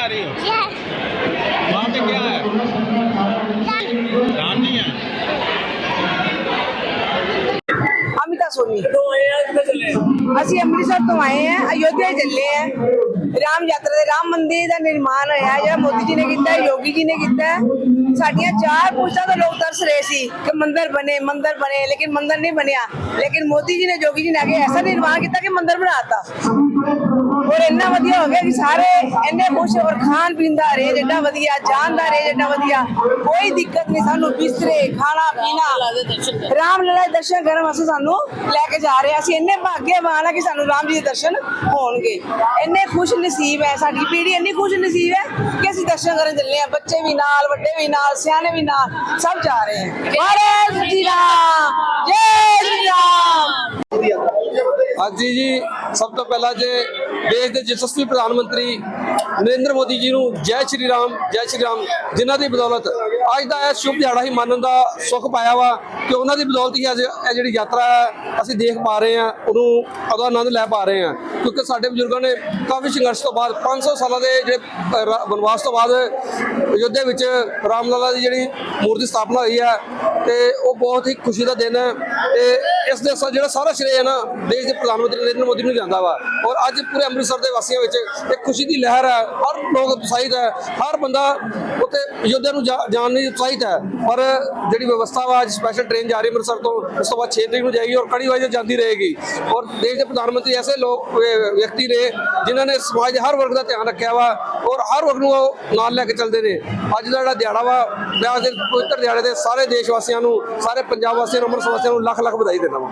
जा रही हो Yes. वहाँ पे क्या है राम जी हैं ਅਮਿਤਾ ਸੋਨੀ ਅਸੀਂ ਅੰਮ੍ਰਿਤਸਰ ਤੋਂ ਆਏ ਹਾਂ ਅਯੋਧਿਆ ਚੱਲੇ ਹਾਂ ਰਾਮ ਯਾਤਰਾ ਦੇ ਰਾਮ ਮੰਦਿਰ ਦਾ ਨਿਰਮਾਣ ਹੋਇਆ ਜਿਹੜਾ ਮੋਦੀ ਜੀ ਨੇ ਕੀਤਾ ਹੈ, ਯੋਗੀ ਜੀ ਨੇ ਕੀਤਾ ਹੈ। ਸਾਡੀਆਂ ਚਾਰ ਪੁਸ਼ਤਾਂ ਤੋਂ ਲੋਕ ਤਰਸ ਰਹੇ ਸੀ ਕਿ ਮੰਦਿਰ ਬਣੇ ਮੰਦਿਰ ਬਣੇ ਲੇਕਿਨ ਮੰਦਿਰ ਨਹੀਂ ਬਣਿਆ ਲੇਕਿਨ ਮੋਦੀ ਜੀ ਨੇ ਯੋਗੀ ਜੀ ਨੇ ਅੱਗੇ ਐਸਾ ਨਿਰਮਾਣ ਕੀਤਾ ਕਿ ਮੰਦਿਰ ਬਣਾਤਾ ਔਰ ਇੰਨਾ ਵਧੀਆ ਹੋ ਗਿਆ ਕਿ ਸਾਰੇ ਇੰਨੇ ਖੁਸ਼ ਔਰ ਖਾਣ ਪੀਣ ਦਾ ਰੇਜ ਏਡਾ ਵਧੀਆ, ਜਾਣ ਦਾ ਰੇਜ ਏਡਾ ਵਧੀਆ, ਕੋਈ ਦਿੱਕਤ ਨਹੀਂ, ਸਾਨੂੰ ਬਿਸਤਰੇ, ਖਾਣਾ, ਪੀਣਾ। ਰਾਮ ਲਲਾ ਦੇ ਦਰਸ਼ਨ ਕਰਨ ਵਾਸਤੇ ਸਾਨੂੰ ਲੈ ਕੇ ਜਾ ਰਹੇ ਅਸੀਂ ਇੰਨੇ ਭਾਗਿਆਵਾਨ ਆ ਕਿ ਸਾਨੂੰ ਰਾਮ ਜੀ ਦੇ ਦਰਸ਼ਨ ਹੋਣਗੇ। ਇੰਨੇ ਖੁਸ਼ ਨਸੀਬ ਹੈ, ਸਾਡੀ ਪੀੜ੍ਹੀ ਇੰਨੀ ਖੁਸ਼ ਨਸੀਬ ਹੈ ਕਿ ਅਸੀਂ ਦਰਸ਼ਨ ਕਰਨ ਚੱਲੇ ਆ। ਬੱਚੇ ਵੀ ਨਾਲ, ਵੱਡੇ ਵੀ ਨਾਲ, ਸਿਆਣੇ ਵੀ ਨਾਲ, ਸਭ ਜਾ ਰਹੇ ਹੈ ਭਾਰਤ ਜੀ ਰਾਮ ਜੈ ਸ਼੍ਰੀ ਰਾਮ। ਹਾਂਜੀ ਜੀ, ਸਭ ਤੋਂ ਪਹਿਲਾਂ ਜੇ ਦੇਸ਼ ਦੇ ਯਸ਼ਸਵੀ ਪ੍ਰਧਾਨ ਮੰਤਰੀ ਨਰਿੰਦਰ ਮੋਦੀ ਜੀ ਨੂੰ ਜੈ ਸ਼੍ਰੀ ਰਾਮ, ਜੈ ਸ਼੍ਰੀ ਰਾਮ, ਜਿਨ੍ਹਾਂ ਦੀ ਬਦੌਲਤ ਅੱਜ ਦਾ ਇਹ ਸ਼ੁਭ ਦਿਹਾੜਾ ਹੀ ਮੰਨਣ ਦਾ ਸੁੱਖ ਪਾਇਆ ਵਾ ਕਿ ਉਹਨਾਂ ਦੀ ਬਦੌਲਤ ਹੀ ਅੱਜ ਇਹ ਜਿਹੜੀ ਯਾਤਰਾ ਹੈ, ਅਸੀਂ ਦੇਖ ਪਾ ਰਹੇ ਹਾਂ ਉਹਨੂੰ ਉਹਦਾ ਆਨੰਦ ਲੈ ਪਾ ਰਹੇ ਹਾਂ। ਕਿਉਂਕਿ ਸਾਡੇ ਬਜ਼ੁਰਗਾਂ ਨੇ ਕਾਫੀ ਸੰਘਰਸ਼ ਤੋਂ ਬਾਅਦ 500 ਸਾਲਾਂ ਦੇ ਜਿਹੜੇ ਵਨਵਾਸ ਤੋਂ ਬਾਅਦ ਅਯੋਧਿਆ ਵਿੱਚ ਰਾਮ ਲਲਾ ਦੀ ਜਿਹੜੀ ਮੂਰਤੀ ਸਥਾਪਨਾ ਹੋਈ ਹੈ ਤੇ ਉਹ ਬਹੁਤ ਹੀ ਖੁਸ਼ੀ ਦਾ ਦਿਨ ਹੈ ਤੇ ਇਸ ਦੇ ਸ- ਜਿਹੜਾ ਸਾਰਾ ਸ਼੍ਰੇਅ ਹੈ ਨਾ ਦੇਸ਼ ਦੇ ਪ੍ਰਧਾਨ ਮੰਤਰੀ ਨਰਿੰਦਰ ਮੋਦੀ ਨੂੰ ਜਾਂਦਾ ਵਾ। ਔਰ ਅੱਜ ਪੂਰੇ ਅੰਮ੍ਰਿਤਸਰ ਦੇ ਵਾਸੀਆਂ ਵਿੱਚ ਇੱਕ ਖੁਸ਼ੀ ਦੀ ਲਹਿਰ ਹੈ ਹਰ ਲੋਕ ਉਤਸ਼ਾਹਿਤ ਹੈ ਹਰ ਬੰਦਾ ਉੱਥੇ ਅਯੋਧਿਆ ਨੂੰ ਜਾ- ਜਾਣ ਲਈ ਉਤਸ਼ਾਹਿਤ ਹੈ। ਪਰ ਜਿਹੜੀ ਵਿਵਸਥਾ ਵਾ, ਅੱਜ ਸਪੈਸ਼ਲ ਟ੍ਰੇਨ ਜਾ ਰਹੀ ਹੈ ਅੰਮ੍ਰਿਤਸਰ ਤੋਂ, ਉਸ ਤੋਂ ਬਾਅਦ 6 ਤਰੀਕ ਨੂੰ ਜਾਏਗੀ ਔਰ ਕੜੀ ਵਾਈਜ਼ ਜਾਂਦੀ ਰਹੇਗੀ। ਔਰ ਦੇਸ਼ ਦੇ ਪ੍ਰਧਾਨ ਮੰਤਰੀ ਐਸੇ ਲੋਕ ਵਿਅਕਤੀ ਨੇ ਜਿਨ੍ਹਾਂ ਨੇ ਸਮਾਜ ਦੇ ਹਰ ਵਰਗ ਦਾ ਧਿਆਨ ਰੱਖਿਆ ਵਾ ਔਰ ਹਰ ਵਰਗ ਨੂੰ ਉਹ ਨਾਲ ਲੈ ਕੇ ਚੱਲਦੇ ਨੇ। ਅੱਜ ਦਾ ਜਿਹੜਾ ਦਿਹਾੜਾ ਵਾ, ਮੈਂ ਅੱਜ ਪਵਿੱਤਰ ਦਿਹਾੜੇ ਦੇ ਸਾਰੇ ਦੇਸ਼ ਵਾਸੀਆਂ ਨੂੰ, ਸਾਰੇ ਪੰਜਾਬ ਵਾਸੀਆਂ ਨੂੰ, ਅੰਮ੍ਰਿਤਸਰ ਵਾਸੀਆਂ ਨੂੰ ਲੱਖ ਲੱਖ ਵਧਾਈ ਦਿੰਦਾ ਵਾ।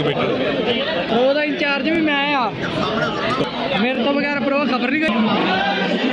ਉਹਦਾ ਇੰਚਾਰਜ ਵੀ ਮੈਂ ਆ। ਮੇਰੇ ਤੋਂ ਬਗੈਰ ਪ੍ਰੋ ਖਬਰ ਨਹੀਂ ਗਈ